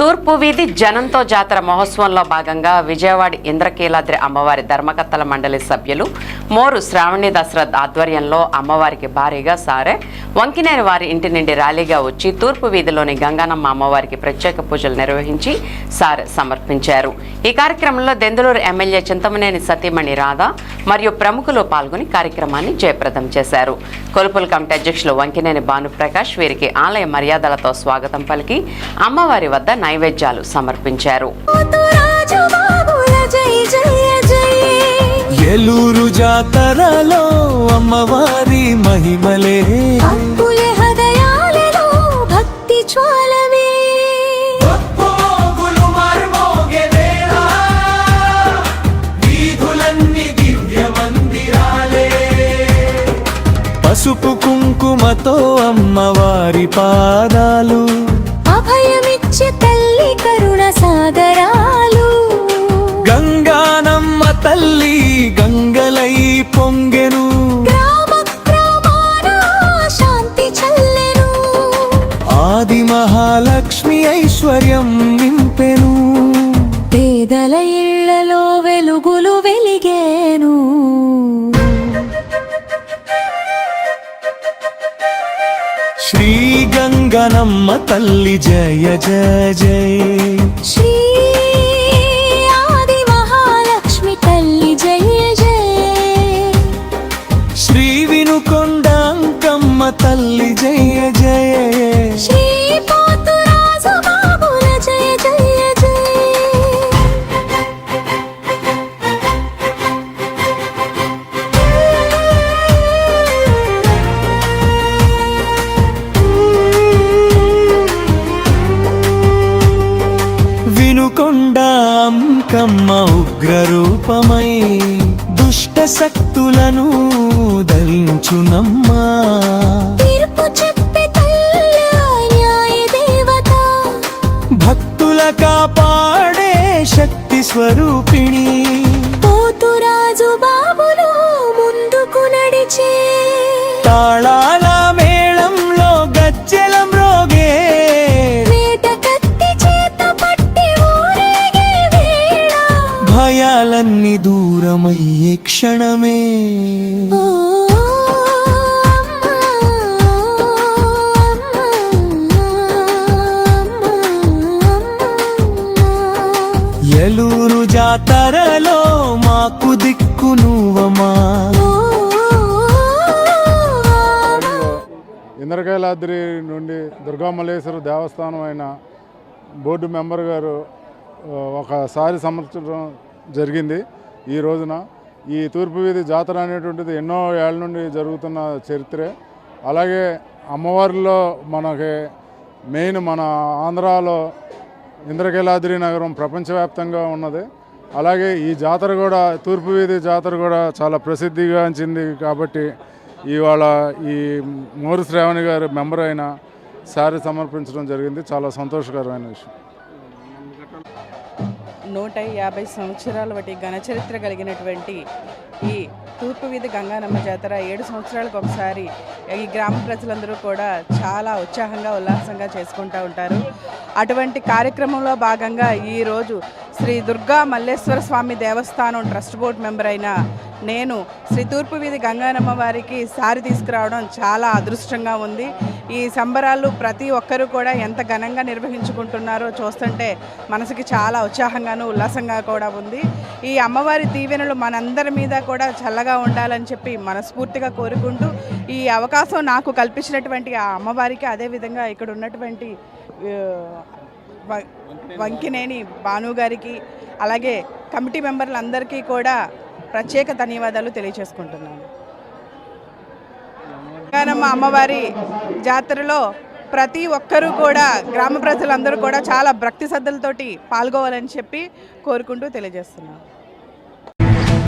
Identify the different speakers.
Speaker 1: తూర్పు వీధి జనంతో జాతర మహోత్సవంలో భాగంగా విజయవాడ ఇంద్రకీలాద్రి అమ్మవారి ధర్మకర్తల మండలి సభ్యులు మోరు శ్రావణి దశరథ్ ఆధ్వర్యంలో అమ్మవారికి భారీగా సారే. వంకినేని వారి ఇంటి నుండి ర్యాలీగా వచ్చి తూర్పు వీధిలోని గంగానమ్మ అమ్మవారికి ప్రత్యేక పూజలు నిర్వహించి సారె సమర్పించారు. ఈ కార్యక్రమంలో దెందులూరు ఎమ్మెల్యే చింతమనేని సతీమణి రాధా మరియు ప్రముఖులు పాల్గొని కార్యక్రమాన్ని జయప్రదం చేశారు. కొలుపుల కమిటీ అధ్యక్షులు వంకినేని భానుప్రకాష్ వీరికి ఆలయ మర్యాదలతో స్వాగతం పలికి అమ్మవారి వద్ద నైవేద్యాలు సమర్పించారు.
Speaker 2: ఏలూరు జాతరలో అమ్మవారి మహిమలే.
Speaker 3: భక్తి
Speaker 2: పసుపు కుంకుమతో అమ్మవారి పాదాలు.
Speaker 3: అభయమిచ్చే
Speaker 2: పొంగెను. ఆది మహాలక్ష్మి ఐశ్వర్యం నింపెను.
Speaker 3: పేదల ఇళ్ళలో వెలుగులు వెలిగేను.
Speaker 2: శ్రీ గంగనమ్మ తల్లి జయ జయ జయ.
Speaker 3: శ్రీ
Speaker 2: వినుకొండ అంకమ్మ ఉగ్రరూపమై దుష్ట శక్తులను
Speaker 3: దేవత.
Speaker 2: భక్తుల కాపాడే శక్తి స్వరూపిణి.
Speaker 3: పోతురాజు బాబులు ముందుకు నడిచే.
Speaker 2: తాళాల దూరమయ్యే క్షణమే. ఎలూరు జాతరలో మాకు దిక్కు నువ్వమా?
Speaker 4: ఇంద్రకైలాద్రి నుండి దుర్గామల్లేశ్వర దేవస్థానం అయిన బోర్డు మెంబర్ గారు ఒకసారి సమర్పించడం జరిగింది. ఈ రోజున ఈ తూర్పు వీధి జాతర అనేటువంటిది ఎన్నో ఏళ్ళ నుండి జరుగుతున్న చరిత్రే. అలాగే అమ్మవారిలో మనకి మెయిన్ మన ఆంధ్రాలో ఇంద్రకీలాద్రి నగరం ప్రపంచవ్యాప్తంగా ఉన్నది. అలాగే ఈ జాతర కూడా తూర్పు వీధి జాతర కూడా చాలా ప్రసిద్ధిగాంచింది కాబట్టి ఇవాళ ఈ మోరు శ్రావణి గారు మెంబర్ అయిన శారీ సమర్పించడం జరిగింది. చాలా సంతోషకరమైన విషయం.
Speaker 5: నూట యాభై సంవత్సరాల వంటి ఘనచరిత్ర కలిగినటువంటి ఈ తూర్పు వీధి గంగానమ్మ జాతర ఏడు సంవత్సరాలకు ఒకసారి ఈ గ్రామ ప్రజలందరూ కూడా చాలా ఉత్సాహంగా ఉల్లాసంగా చేసుకుంటూ ఉంటారు. అటువంటి కార్యక్రమంలో భాగంగా ఈరోజు శ్రీ దుర్గా మల్లేశ్వర స్వామి దేవస్థానం ట్రస్ట్ బోర్డు మెంబర్ అయిన నేను శ్రీ తూర్పు వీధి గంగానమ్మ వారికి సారి తీసుకురావడం చాలా అదృష్టంగా ఉంది. ఈ సంబరాలు ప్రతి ఒక్కరూ కూడా ఎంత ఘనంగా నిర్వహించుకుంటున్నారో చూస్తుంటే మనసుకి చాలా ఉత్సాహంగాను ఉల్లాసంగా కూడా ఉంది. ఈ అమ్మవారి దీవెనలు మనందరి మీద కూడా చల్లగా ఉండాలని చెప్పి మనస్ఫూర్తిగా కోరుకుంటూ ఈ అవకాశం నాకు కల్పించినటువంటి ఆ అమ్మవారికి అదేవిధంగా ఇక్కడ ఉన్నటువంటి వంకినేని భాను గారికి అలాగే కమిటీ మెంబర్లందరికీ కూడా ప్రత్యేక ధన్యవాదాలు తెలియచేసుకుంటున్నాను గంగానమ్మ అమ్మవారి జాతరలో ప్రతి ఒక్కరూ కూడా గ్రామ ప్రజలందరూ కూడా చాలా భక్తి శ్రద్ధలతోటి పాల్గొవాలని చెప్పి కోరుకుంటూ తెలియజేస్తున్నాను.